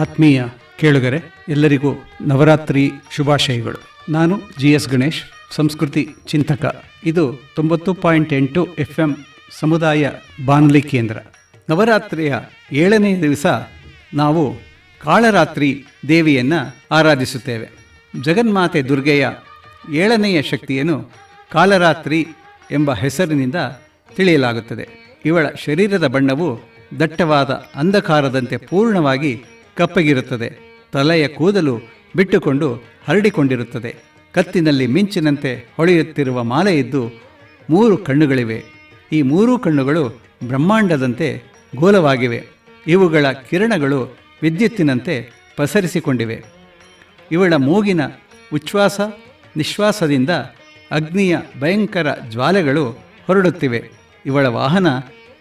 ಆತ್ಮೀಯ ಕೇಳುಗರೆ, ಎಲ್ಲರಿಗೂ ನವರಾತ್ರಿ ಶುಭಾಶಯಗಳು. ನಾನು ಜಿ ಎಸ್ ಗಣೇಶ್, ಸಂಸ್ಕೃತಿ ಚಿಂತಕ. ಇದು ತೊಂಬತ್ತು ಪಾಯಿಂಟ್ ಎಂಟು ಎಫ್ ಎಂ ಸಮುದಾಯ ಬಾನುಲಿ ಕೇಂದ್ರ. ನವರಾತ್ರಿಯ ಏಳನೇ ದಿವಸ ನಾವು ಕಾಳರಾತ್ರಿ ದೇವಿಯನ್ನು ಆರಾಧಿಸುತ್ತೇವೆ. ಜಗನ್ಮಾತೆ ದುರ್ಗೆಯ ಏಳನೆಯ ಶಕ್ತಿಯನ್ನು ಕಾಳರಾತ್ರಿ ಎಂಬ ಹೆಸರಿನಿಂದ ತಿಳಿಯಲಾಗುತ್ತದೆ. ಇವಳ ಶರೀರದ ಬಣ್ಣವು ದಟ್ಟವಾದ ಅಂಧಕಾರದಂತೆ ಪೂರ್ಣವಾಗಿ ಕಪ್ಪಗಿರುತ್ತದೆ. ತಲೆಯ ಕೂದಲು ಬಿಟ್ಟುಕೊಂಡು ಹರಡಿಕೊಂಡಿರುತ್ತದೆ. ಕತ್ತಿನಲ್ಲಿ ಮಿಂಚಿನಂತೆ ಹೊಳೆಯುತ್ತಿರುವ ಮಾಲೆ ಇದ್ದು ಮೂರು ಕಣ್ಣುಗಳಿವೆ. ಈ ಮೂರೂ ಕಣ್ಣುಗಳು ಬ್ರಹ್ಮಾಂಡದಂತೆ ಗೋಲವಾಗಿವೆ. ಇವುಗಳ ಕಿರಣಗಳು ವಿದ್ಯುತ್ತಿನಂತೆ ಪಸರಿಸಿಕೊಂಡಿವೆ. ಇವಳ ಮೂಗಿನ ಉಚ್ಛ್ವಾಸ, ನಿಶ್ವಾಸದಿಂದ ಅಗ್ನಿಯ ಭಯಂಕರ ಜ್ವಾಲೆಗಳು ಹೊರಡುತ್ತಿವೆ. ಇವಳ ವಾಹನ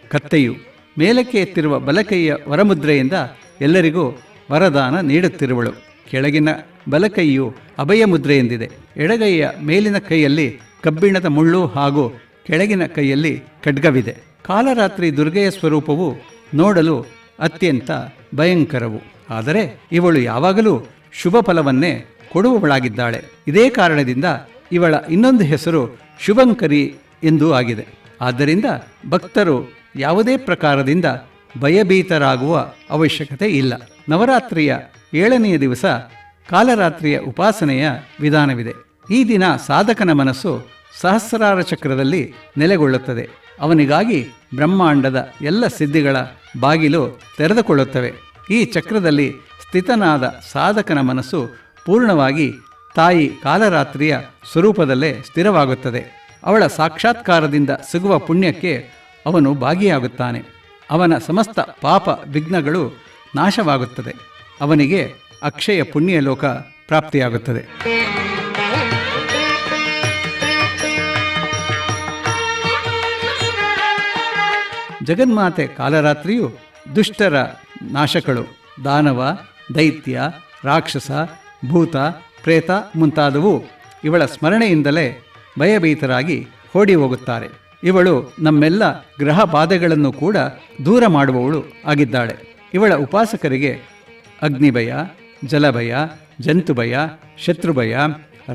ಕತ್ತೆಯು ಮೇಲಕ್ಕೆ ಎತ್ತಿರುವ ಬಲಕೈಯ ವರಮುದ್ರೆಯಿಂದ ಎಲ್ಲರಿಗೂ ವರದಾನ ನೀಡುತ್ತಿರುವಳು. ಕೆಳಗಿನ ಬಲಕೈಯು ಅಭಯ ಮುದ್ರೆಯೆಂದಿದೆ. ಎಡಗೈಯ ಮೇಲಿನ ಕೈಯಲ್ಲಿ ಕಬ್ಬಿಣದ ಮುಳ್ಳು ಹಾಗೂ ಕೆಳಗಿನ ಕೈಯಲ್ಲಿ ಖಡ್ಗವಿದೆ. ಕಾಲರಾತ್ರಿ ದುರ್ಗೆಯ ಸ್ವರೂಪವು ನೋಡಲು ಅತ್ಯಂತ ಭಯಂಕರವು. ಆದರೆ ಇವಳು ಯಾವಾಗಲೂ ಶುಭ ಫಲವನ್ನೇ ಕೊಡುವವಳಾಗಿದ್ದಾಳೆ. ಇದೇ ಕಾರಣದಿಂದ ಇವಳ ಇನ್ನೊಂದು ಹೆಸರು ಶುಭಂಕರಿ ಎಂದೂ ಆಗಿದೆ. ಆದ್ದರಿಂದ ಭಕ್ತರು ಯಾವುದೇ ಪ್ರಕಾರದಿಂದ ಭಯಭೀತರಾಗುವ ಅವಶ್ಯಕತೆ ಇಲ್ಲ. ನವರಾತ್ರಿಯ ಏಳನೆಯ ದಿವಸ ಕಾಲರಾತ್ರಿಯ ಉಪಾಸನೆಯ ವಿಧಾನವಿದೆ. ಈ ದಿನ ಸಾಧಕನ ಮನಸ್ಸು ಸಹಸ್ರಾರ ಚಕ್ರದಲ್ಲಿ ನೆಲೆಗೊಳ್ಳುತ್ತದೆ. ಅವನಿಗಾಗಿ ಬ್ರಹ್ಮಾಂಡದ ಎಲ್ಲ ಸಿದ್ಧಿಗಳ ಬಾಗಿಲು ತೆರೆದುಕೊಳ್ಳುತ್ತವೆ. ಈ ಚಕ್ರದಲ್ಲಿ ಸ್ಥಿತನಾದ ಸಾಧಕನ ಮನಸ್ಸು ಪೂರ್ಣವಾಗಿ ತಾಯಿ ಕಾಲರಾತ್ರಿಯ ಸ್ವರೂಪದಲ್ಲೇ ಸ್ಥಿರವಾಗುತ್ತದೆ. ಅವಳ ಸಾಕ್ಷಾತ್ಕಾರದಿಂದ ಸಿಗುವ ಪುಣ್ಯಕ್ಕೆ ಅವನು ಭಾಗಿಯಾಗುತ್ತಾನೆ. ಅವನ ಸಮಸ್ತ ಪಾಪ ವಿಘ್ನಗಳು ನಾಶವಾಗುತ್ತದೆ. ಅವನಿಗೆ ಅಕ್ಷಯ ಪುಣ್ಯಲೋಕ ಪ್ರಾಪ್ತಿಯಾಗುತ್ತದೆ. ಜಗನ್ಮಾತೆ ಕಾಲರಾತ್ರಿಯು ದುಷ್ಟರ ನಾಶಕಳು ದಾನವ, ದೈತ್ಯ, ರಾಕ್ಷಸ, ಭೂತ, ಪ್ರೇತ ಮುಂತಾದವು ಇವಳ ಸ್ಮರಣೆಯಿಂದಲೇ ಭಯಭೀತರಾಗಿ ಓಡಿ ಹೋಗುತ್ತಾರೆ. ಇವಳು ನಮ್ಮೆಲ್ಲ ಗ್ರಹ ಬಾಧೆಗಳನ್ನು ಕೂಡ ದೂರ ಮಾಡುವವಳು ಆಗಿದ್ದಾಳೆ. ಇವಳ ಉಪಾಸಕರಿಗೆ ಅಗ್ನಿಭಯ, ಜಲಭಯ, ಜಂತುಭಯ, ಶತ್ರುಭಯ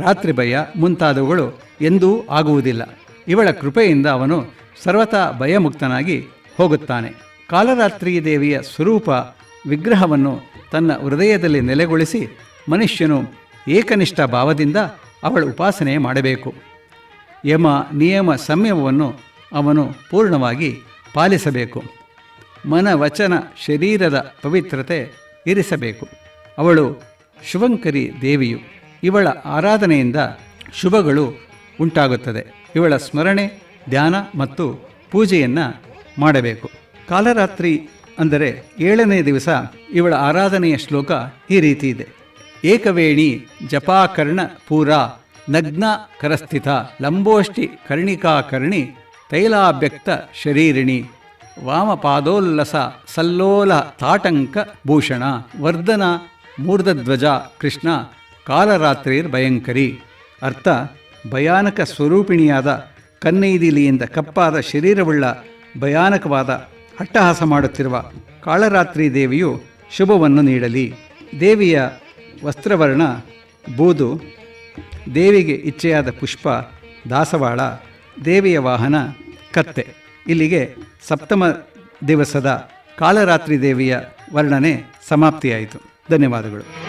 ರಾತ್ರಿ ಭಯ ಮುಂತಾದವುಗಳು ಎಂದೂ ಆಗುವುದಿಲ್ಲ. ಇವಳ ಕೃಪೆಯಿಂದ ಅವನು ಸರ್ವತಾ ಭಯಮುಕ್ತನಾಗಿ ಹೋಗುತ್ತಾನೆ. ಕಾಲರಾತ್ರಿ ದೇವಿಯ ಸ್ವರೂಪ ವಿಗ್ರಹವನ್ನು ತನ್ನ ಹೃದಯದಲ್ಲಿ ನೆಲೆಗೊಳಿಸಿ ಮನುಷ್ಯನು ಏಕನಿಷ್ಠ ಭಾವದಿಂದ ಅವಳ ಉಪಾಸನೆ ಮಾಡಬೇಕು. ಯಮ ನಿಯಮ ಸಂಯಮವನ್ನು ಅವನು ಪೂರ್ಣವಾಗಿ ಪಾಲಿಸಬೇಕು. ಮನ ವಚನ ಶರೀರದ ಪವಿತ್ರತೆ ಇರಿಸಬೇಕು. ಅವಳು ಶುಭಂಕರಿ ದೇವಿಯು. ಇವಳ ಆರಾಧನೆಯಿಂದ ಶುಭಗಳು ಉಂಟಾಗುತ್ತದೆ. ಇವಳ ಸ್ಮರಣೆ, ಧ್ಯಾನ ಮತ್ತು ಪೂಜೆಯನ್ನು ಮಾಡಬೇಕು. ಕಾಲರಾತ್ರಿ ಅಂದರೆ ಏಳನೇ ದಿವಸ ಇವಳ ಆರಾಧನೆಯ ಶ್ಲೋಕ ಈ ರೀತಿ ಇದೆ. ಏಕವೇಣಿ ಜಪಾಕರ್ಣ ಪೂರ ನಗ್ನ ಕರಸ್ಥಿತ ಲಂಬೋಷ್ಟಿ ಕರ್ಣಿಕಾಕರ್ಣಿ ತೈಲಾಭ್ಯಕ್ತ ಶರೀರಿಣಿ ವಾಮಪಾದೋಲ್ಲಸ ಸಲ್ಲೋಲ ತಾಟಂಕ ಭೂಷಣ ವರ್ಧನ ಮೂರ್ಧಧ್ವಜ ಕೃಷ್ಣ ಕಾಲರಾತ್ರಿರ್ ಭಯಂಕರಿ ಅರ್ಥ, ಭಯಾನಕ ಸ್ವರೂಪಿಣಿಯಾದ ಕನ್ನೈದಿಲಿಯಿಂದ ಕಪ್ಪಾದ ಶರೀರವುಳ್ಳ ಭಯಾನಕವಾದ ಅಟ್ಟಹಾಸ ಮಾಡುತ್ತಿರುವ ಕಾಳರಾತ್ರಿ ದೇವಿಯು ಶುಭವನ್ನು ನೀಡಲಿ. ದೇವಿಯ ವಸ್ತ್ರವರ್ಣ, ಬೂದು ದೇವಿಗೆ ಇಚ್ಛೆಯಾದ ಪುಷ್ಪ, ದಾಸವಾಳ, ದೇವಿಯ ವಾಹನ, ಕತ್ತೆ. ಇಲ್ಲಿಗೆ ಸಪ್ತಮ ದಿವಸದ ಕಾಳರಾತ್ರಿ ದೇವಿಯ ವರ್ಣನೆ ಸಮಾಪ್ತಿಯಾಯಿತು. ಧನ್ಯವಾದಗಳು.